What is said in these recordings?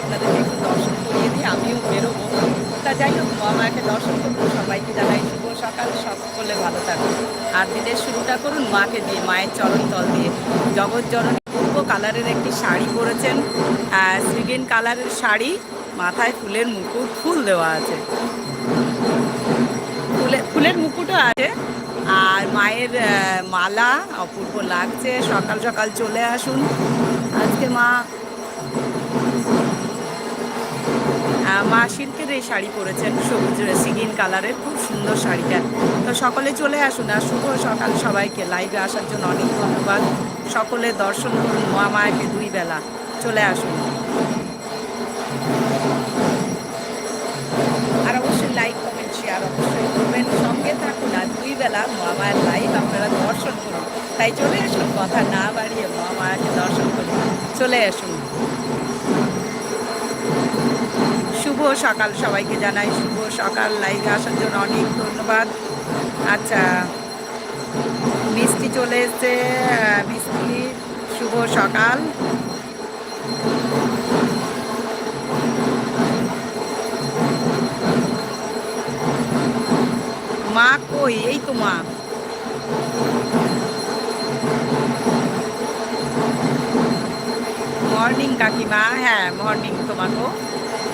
আপনাদেরকে একটু দর্শন করিয়ে দিই আমিও বেরোবো। তা যাই হোক মামাকে দর্শন করব, সবাইকে জানাই শুভ সকাল সকলে ভালো থাকুন। আর দিনের শুরুটা করুন মাকে দিয়ে, মায়ের চরণ তল দিয়ে। জগৎ জননী পূর্ব কালারের একটি শাড়ি পরেছেন শ্রীগেন কালারের শাড়ি, মাথায় ফুলের মুকুট, ফুল দেওয়া আছে। ফুলের ফুলের মুকুটও আছে। আর মায়ের মালা অপূর্ব লাগছে। সকাল সকাল চলে আসুন। আজকে মা মা সিল্কের এই শাড়ি পরেছেন, সবুজ সিগিন কালারের খুব সুন্দর শাড়িটা। তো সকলে চলে আসুন আর শুভ সকাল সবাইকে। লাইভে আসার জন্য অনেক ধন্যবাদ। সকলে দর্শন করুন মা মায়াকে দুই বেলা। চলে আসুন। আর অবশ্যই লাইক কমেন্ট শেয়ার অবশ্যই করবেন। সঙ্গে থাকুন আর দুই বেলা মা মায়ের লাইভ আপনারা দর্শন করুন। তাই চলে আসুন, কথা না বাড়িয়ে মা মায়াকে দর্শন করুন। চলে আসুন। শুভ সকাল সবাইকে জানাই। শুভ সকাল, লাইভে আসার জন্য অনেক ধন্যবাদ। আচ্ছা মিষ্টি চলে এসছে মিষ্টি, শুভ সকাল। মা কই? এই তো মা। মর্নিং কাকিমা। হ্যাঁ মর্নিং তোমাকেও।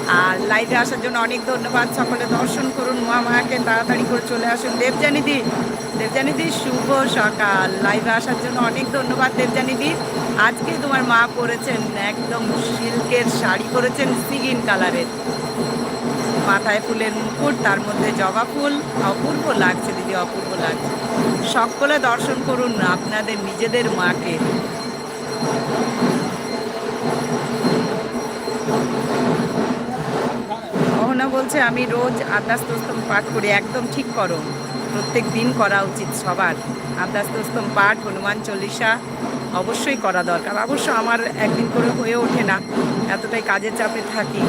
আর লাইভে আসার জন্য অনেক ধন্যবাদ। সকলে দর্শন করুন, মা মাকে তাড়াতাড়ি করে চলে আসুন। দেবজানিদি দেবজানিদি শুভ সকাল। লাইভে আসার জন্য অনেক ধন্যবাদ দেবজানিদি আজকে তোমার মা পরেছেন একদম সিল্কের শাড়ি পরেছেন সিগিন কালারের। মাথায় ফুলের মুকুট, তার মধ্যে জবা ফুল। অপূর্ব লাগছে দিদি, অপূর্ব লাগছে। সকলে দর্শন করুন আপনাদের নিজেদের মাকে। বলছে, আমি রোজ আদ্যাস্তস্তম পাঠ করি, একদম ঠিক করো। প্রত্যেক দিন করা উচিত সবার। আদ্যাস্তস্তম পাঠ, হনুমান চল্লিশা অবশ্যই করা দরকার। অবশ্য আমার একদিন করে হয়ে ওঠে না। এতটাই কাজের চাপে থাকি।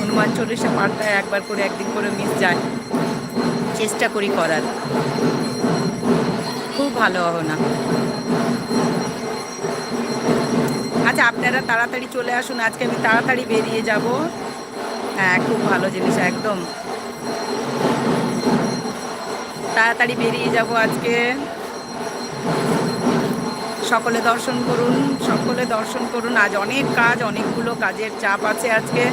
হনুমান চল্লিশা পাঠটা একবার করে একদিন করে মিস যায়। চেষ্টা করি করার। খুব ভালো হবে না আচ্ছা আপনারা তাড়াতাড়ি চলে আসুন। আজকে আমি তাড়াতাড়ি বেরিয়ে যাব। হ্যাঁ খুব ভালো জিনিস, একদম। তাড়াতাড়ি বেরিয়ে যাব আজকে। সকলে দর্শন করুন, সকলে দর্শন করুন। আজ অনেক কাজ, অনেকগুলো কাজের চাপ আছে আজকে।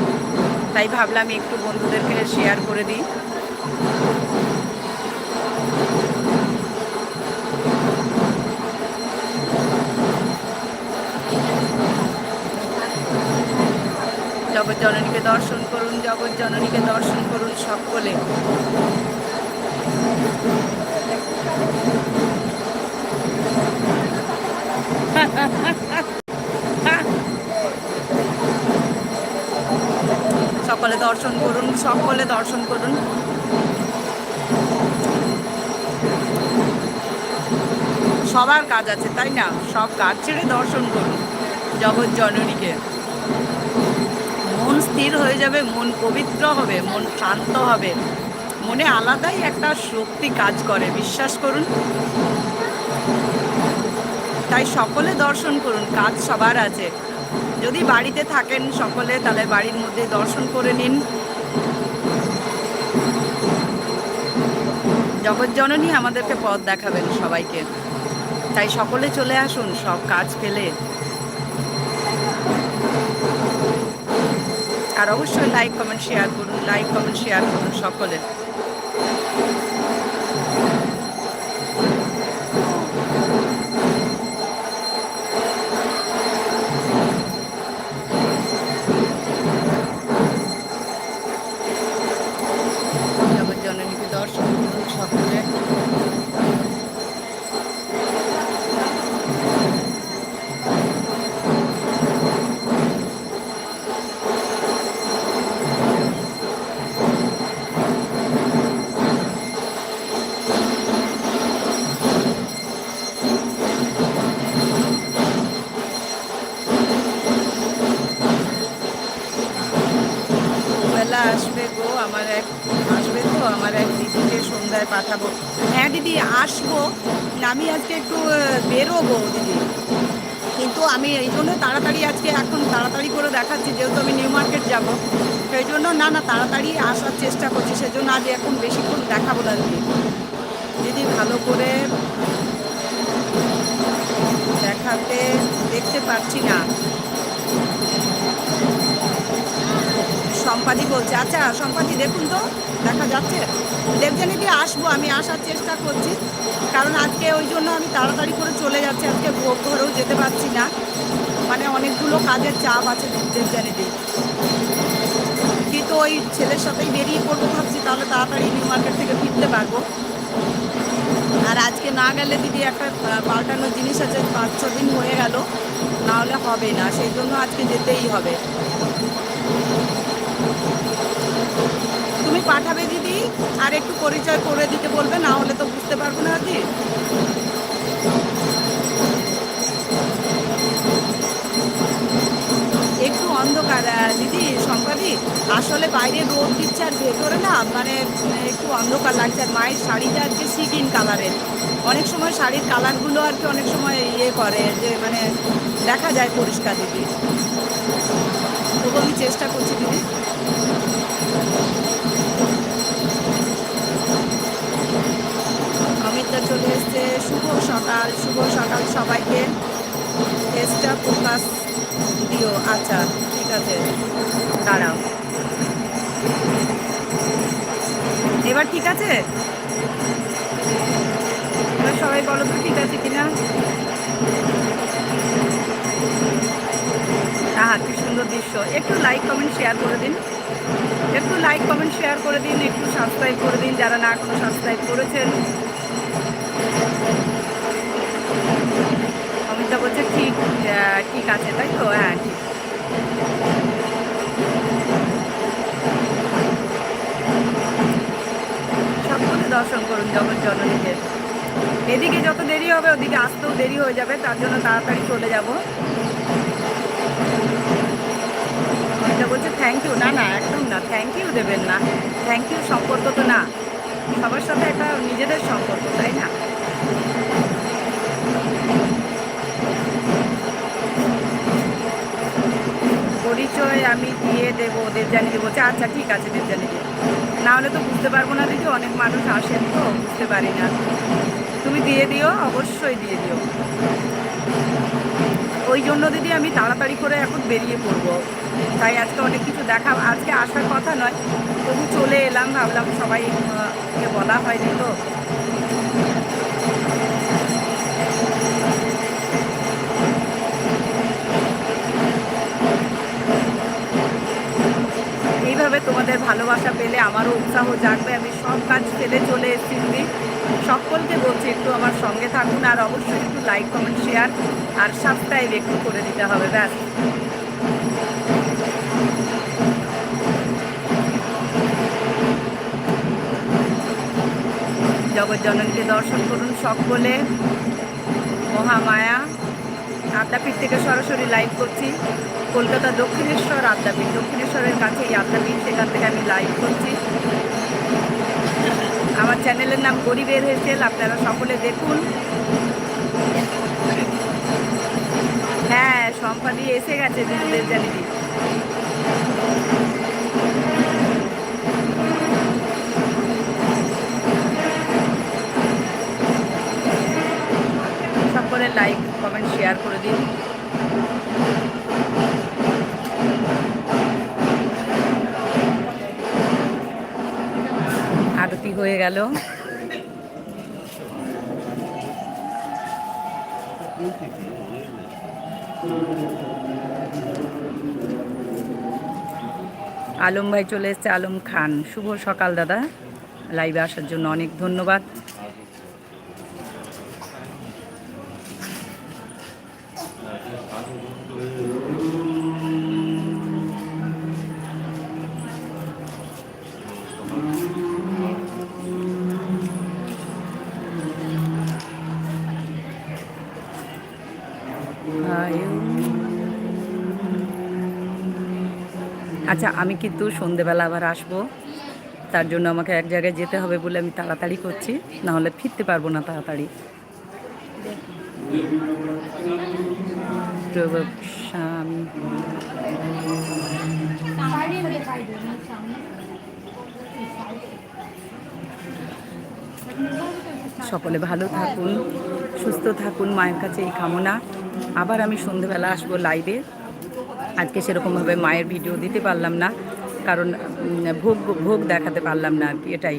তাই ভাবলাম একটু বন্ধুদেরকে শেয়ার করে দিই। জগৎ জননীকে দর্শন করুন, জগৎ জননীকে দর্শন করুন সকলে। সকলে দর্শন করুন, সকলে দর্শন করুন। সবার কাজ আছে, তাই না? সব কাজ ছেড়ে দর্শন করুন, জগৎ জননীকে। মন স্থির হয়ে যাবে, মন পবিত্র হবে, মন শান্ত হবে। মনে আলাদাই একটা শক্তি কাজ করে, বিশ্বাস করুন। তাই সকলে দর্শন করুন, কাজ সবার আছে। যদি বাড়িতে থাকেন সকলে, তাহলে বাড়ির মধ্যে দর্শন করে নিন। জগৎজননী আমাদেরকে পথ দেখাবেন সবাইকে। তাই সকলে চলে আসুন, সব কাজ পেলে আর অবশ্যই লাইক কমেন্ট শেয়ার করুন লাইক কমেন্ট শেয়ার করুন সকলে জগৎজননীকে দর্শন করুন সকলে বেলা আসবে গো আমার এক আসবে তো আমার এক দিদিকে সন্ধ্যায় পাঠাবো। হ্যাঁ দিদি, আসব। আমি আজকে একটু বেরোবো, দিদি। কিন্তু আমি এই জন্য তাড়াতাড়ি আজকে এখন তাড়াতাড়ি করে দেখাচ্ছি, যেহেতু আমি নিউ মার্কেট যাব। সেই জন্য না না, তাড়াতাড়ি আসার চেষ্টা করছি। সেজন্য আজ এখন বেশিক্ষণ দেখাবো না, দিদি। দিদি, ভালো করে দেখাতে দেখতে পাচ্ছি না। সম্পাদি বলছে। আচ্ছা সম্পাদি, দেখুন তো, দেখা যাচ্ছে। দেবজানি দিয়ে আসব, আমি আসার চেষ্টা করছি। কারণ আজকে ওই জন্য আমি তাড়াতাড়ি করে চলে যাচ্ছি। আজকে ঘরেও যেতে পারছি না। মানে অনেকগুলো কাজের চাপ আছে দেবজানিদি কিন্তু ওই ছেলের সাথেই বেরিয়ে পড়ব ভাবছি, তাহলে তাড়াতাড়ি নিউ মার্কেট থেকে ফিরতে পারব। আর আজকে না গেলে দিদি একটা পাল্টানো জিনিস আছে, পাঁচ, ছ দিন হয়ে গেল। না হলে হবে না, সেই জন্য আজকে যেতেই হবে। পাঠাবে দিদি, আর একটু পরিচয় করে দিতে বলবে, না হলে তো বুঝতে পারব না দিদি। একটু অন্ধকার দিদি সম্পাদি আসলে বাইরে রোদ দিচ্ছে আর ভেতরে না মানে একটু অন্ধকার লাগছে, আর মায়ের শাড়িটা আজকে সিকিন কালারের। অনেক সময় শাড়ির কালারগুলো আর কি অনেক সময় ইয়ে করে, যে মানে দেখা যায় পরিষ্কার দিদি। তবু আমি চেষ্টা করছি দিদি। আচ্ছা ঠিক আছে। দাঁড়াও। এবার ঠিক আছে? এবার সবাই বলো তো ঠিক আছে কিনা? আহা, কি সুন্দর দৃশ্য। একটু লাইক কমেন্ট শেয়ার করে দিন। একটু লাইক কমেন্ট শেয়ার করে দিন। একটু সাবস্ক্রাইব করে দিন যারা না এখনও সাবস্ক্রাইব করেছেন। অমিতা বলছে, ঠিক ঠিক আছে। তাই তো? হ্যাঁ ঠিক। দর্শন করুন জগৎ জননীকে। এদিকে যত দেরি হবে, ওদিকে আসতেও দেরি হয়ে যাবে, তার জন্য তাড়াতাড়ি চলে যাব। অমিতা বলছে থ্যাংক ইউ না না, একদম না থ্যাংক ইউ দেবেন না। থ্যাংক ইউ সম্পর্ক তো না। সবার সাথে একটা নিজেদের সম্পর্ক, তাই না? পরিচয় আমি দিয়ে দেবো দেবজানি দেবো বলছে আচ্ছা ঠিক আছে দেবজানি দেবো না হলে তো বুঝতে পারব না দিদি, অনেক মানুষ আসেন তো, বুঝতে পারি না। তুমি দিয়ে দিও, অবশ্যই দিয়ে দিও। ওই জন্য দিদি আমি তাড়াতাড়ি করে এখন বেরিয়ে পড়ব। তাই আজকে অনেক কিছু দেখা, আজকে আসার কথা নয়, তবু চলে এলাম, ভাবলাম সবাই বলা হয়নি তো। এইভাবে তোমাদের ভালোবাসা পেলে আমারও উৎসাহ জাগবে, আমি সব কাজ ফেলে চলে এসেছি সকলকে বলছি একটু আমার সঙ্গে থাকুন আর অবশ্যই একটু লাইক কমেন্ট শেয়ার আর সাবস্ক্রাইব একটু করে দিতে হবে, ব্যাস। জগৎ জননীকে দর্শন করুন সকলে। মহামায়া। আদ্যাপীঠ থেকে সরাসরি লাইভ করছি। কলকাতা দক্ষিণেশ্বর আদ্যাপীঠ। দক্ষিণেশ্বরের কাছে এই আদ্যাপীঠ সেখান থেকে আমি লাইভ করছি। আমার চ্যানেলের নাম গরিবের হেসেল, আপনারা সকলে দেখুন। হ্যাঁ সম্পাদি এসে গেছে, দিদিদের জানিদি কমেন্ট শেয়ার করে দিন। আরতি হয়ে গেল। আলম ভাই চলে এসছে, আলম খান। শুভ সকাল দাদা। লাইভে আসার জন্য অনেক ধন্যবাদ। আচ্ছা আমি কিন্তু সন্ধেবেলা আবার আসব। তার জন্য আমাকে এক জায়গায় যেতে হবে বলে আমি তাড়াতাড়ি করছি। না হলে ফিরতে পারব না তাড়াতাড়ি। সকলে ভালো থাকুন, সুস্থ থাকুন, মায়ের কাছে এই কামনা। আবার আমি সন্ধেবেলা আসব লাইভে আজকে সেরকমভাবে মায়ের ভিডিও দিতে পারলাম না, কারণ ভোগ ভোগ দেখাতে পারলাম না আর এটাই।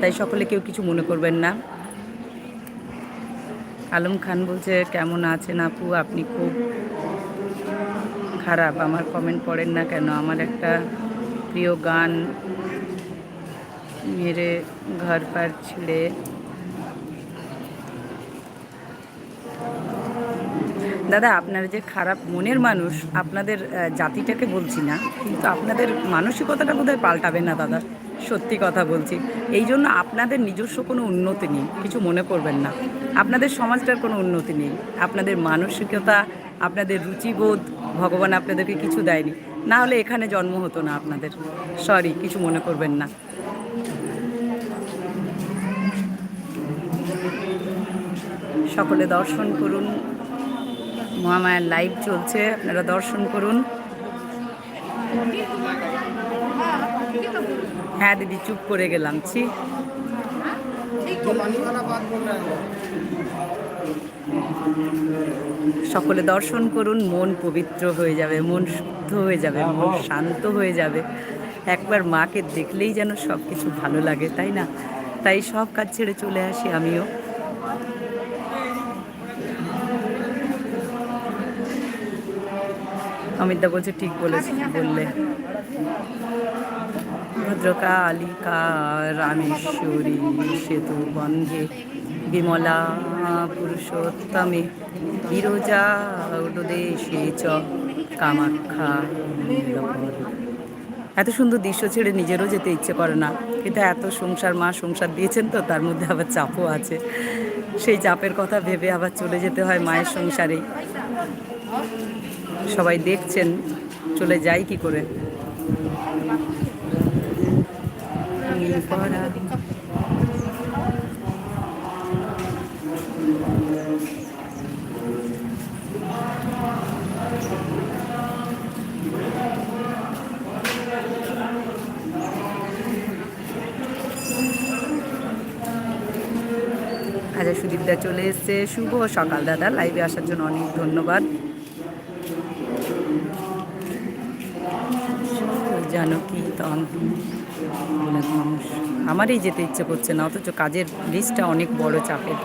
তাই সকলে কেউ কিছু মনে করবেন না। আলম খান বলছে, কেমন আছেন আপু? আপনি খুব খারাপ। আমার কমেন্ট পড়েন না কেন? আমার একটা প্রিয় গান মেরে ঘর পার ছিঁড়ে দাদা, আপনারা যে খারাপ মনের মানুষ, আপনাদের জাতিটাকে বলছি না, কিন্তু আপনাদের মানসিকতাটা বোধহয় পাল্টাবে না দাদা, সত্যি কথা বলছি। এই জন্য আপনাদের নিজস্ব কোনো উন্নতি নেই, কিছু মনে করবেন না। আপনাদের সমাজটার কোনো উন্নতি নেই। আপনাদের মানসিকতা, আপনাদের রুচিবোধ, ভগবান আপনাদেরকে কিছু দেয়নি। না হলে এখানে জন্ম হতো না আপনাদের। সরি কিছু মনে করবেন না। সকলে দর্শন করুন। মহামায়ার লাইভ চলছে আপনারা দর্শন করুন। হ্যাঁ দিদি চুপ করে গেলাম ছি। সকলে দর্শন করুন মন পবিত্র হয়ে যাবে মন শুদ্ধ হয়ে যাবে মন শান্ত হয়ে যাবে। একবার মাকে দেখলেই যেন সব কিছু ভালো লাগে তাই না? তাই সব কাজ ছেড়ে চলে আসি আমিও। অমিতদা বলছে, ঠিক বলেছি, বললে। ভদ্রকালিকা রামেশ্বরী সেতু বন্ধে। বিমলা পুরুষোত্তমে বিরজা উদদেশে চ, কামাখ্যা এত সুন্দর দৃশ্য ছেড়ে নিজেরও যেতে ইচ্ছে করে না। কিন্তু এত সংসার, মা সংসার দিয়েছেন তো, তার মধ্যে আবার চাপও আছে। সেই চাপের কথা ভেবে আবার চলে যেতে হয় মায়ের সংসারেই। সবাই দেখছেন, চলে যাই কি করে। আচ্ছা সুদীপদা চলে এসছে। শুভ সকাল, দাদা। লাইভে আসার জন্য অনেক ধন্যবাদ। জানকী তন অনেক মানুষ আমারই যেতে ইচ্ছে করছে না, অথচ কাজের লিস্টটা অনেক বড় চাপের।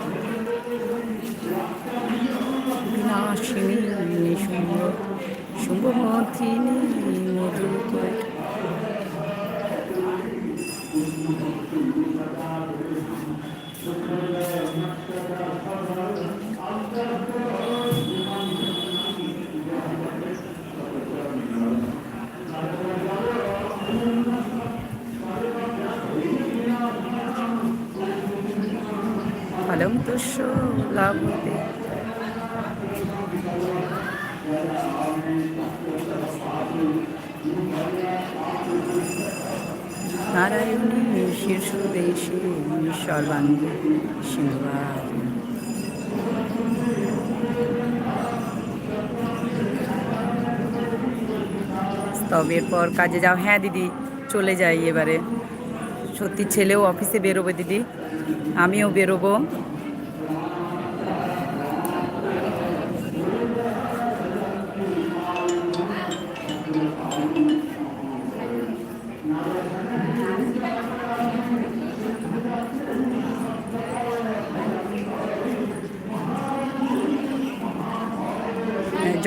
বিনাশিনী শুভ শুভমথিনী মধু শীর্ষ দেশে সর্বাঙ্গ সিংহার স্তবের পর কাজে যাও। হ্যাঁ দিদি, চলে যাই এবারে। সত্যি ছেলেও অফিসে বেরোবে, দিদি। আমিও বেরোবো।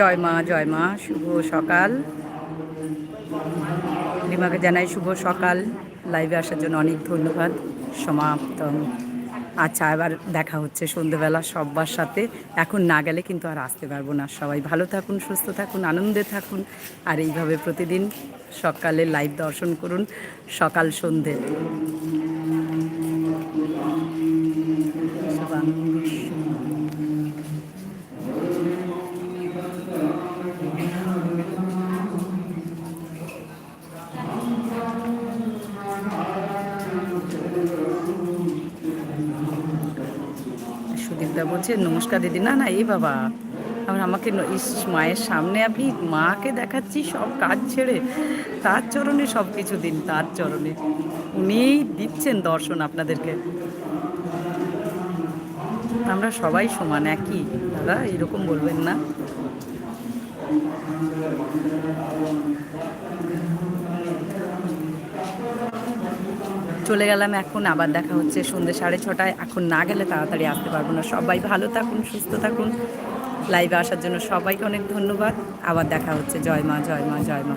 জয় মা জয় মা, শুভ সকাল। রিমাকে জানাই শুভ সকাল। লাইভে আসার জন্য অনেক ধন্যবাদ। সমাপ্ত। আচ্ছা এবার দেখা হচ্ছে সন্ধেবেলা সব্বার সাথে। এখন না গেলে কিন্তু আর আসতে পারব না। সবাই ভালো থাকুন, সুস্থ থাকুন, আনন্দে থাকুন। আর এইভাবে প্রতিদিন সকালে লাইভ দর্শন করুন। সকাল সন্ধে। বলছে, নমস্কার দিদি। না না, এই বাবা, আমার, আমাকে মায়ের সামনে আমি মাকে দেখাচ্ছি সব কাজ ছেড়ে। তার চরণে সব কিছু দিন, তার চরণে। উনিই দিচ্ছেন দর্শন আপনাদেরকে। আমরা সবাই সমান, একই। দাদা, এরকম বলবেন না। চলে গেলাম এখন, আবার দেখা হচ্ছে সন্ধ্যে সাড়ে ছটায়। এখন না গেলে তাড়াতাড়ি আসতে পারব না। সবাই ভালো থাকুন, সুস্থ থাকুন। লাইভে আসার জন্য সবাইকে অনেক ধন্যবাদ। আবার দেখা হচ্ছে। জয় মা জয় মা জয় মা।